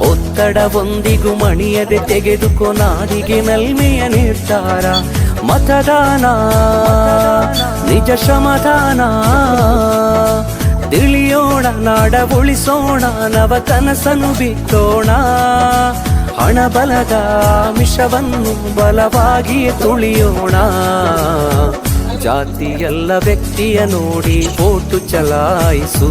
ಒತ್ತಡವೊಂದಿಗೂ ಮಣಿಯದೆ ತೆಗೆದುಕೋ ನಾಡಿಗೆ ನಲ್ಮೆಯ ನಿರ್ಧಾರ. ಮತದಾನ, ನಿಜ ಶ್ರಮದಾನ. ತಿಳಿಯೋಣ ನಾಡ ಉಳಿಸೋಣ ನವ ಕನಸನು ಬಿತ್ತೋಣ. ಹಣ ಬಲದ ಮಿಷವನ್ನು ಬಲವಾಗಿ ತುಳಿಯೋಣ. ಜಾತಿಯಲ್ಲ ವ್ಯಕ್ತಿಯ ನೋಡಿ ಓಟು ಚಲಾಯಿಸು.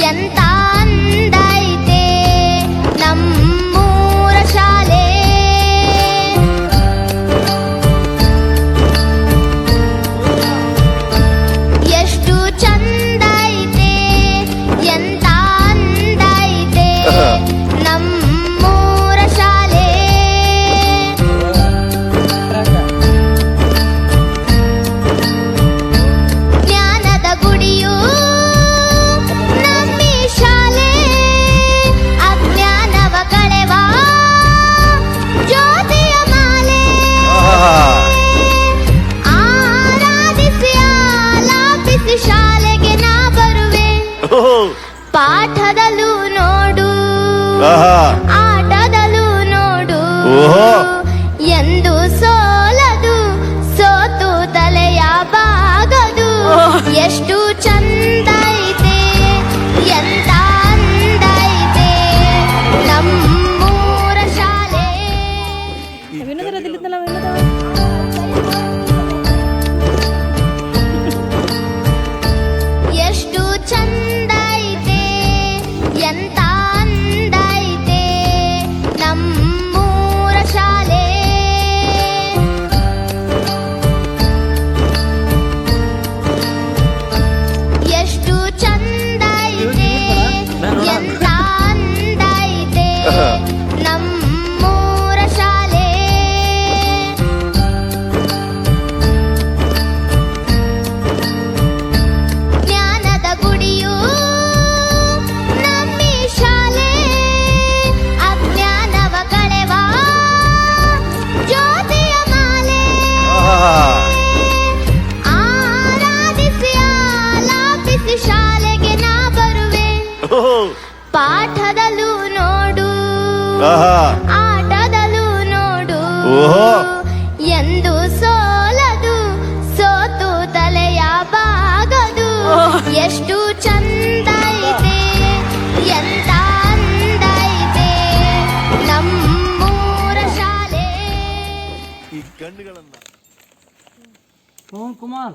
ಎಂತ ಅಂದ ಪಾಠದಲ್ಲೂ ನೋಡು. ಆಟದಲ್ಲೂ ನೋಡು. ಓಹೋ. ಪಾಠದಲ್ಲೂ ನೋಡು. ಆಟದಲ್ಲೂ ನೋಡು. ಓಹೋ. ಎಂದು ಸೋಲದು ಸೋತು ತಲೆಯ ಬಾಗದು. ಎಷ್ಟು ಚಂದ ಇದೆ ಎಂತ ಅಂದ ಇದೆ. ನಮ್ಮೂರ ಶಾಲೆ. ಈ ಕಣ್ಣುಗಳನ್ನ ಪವನ್ ಕುಮಾರ್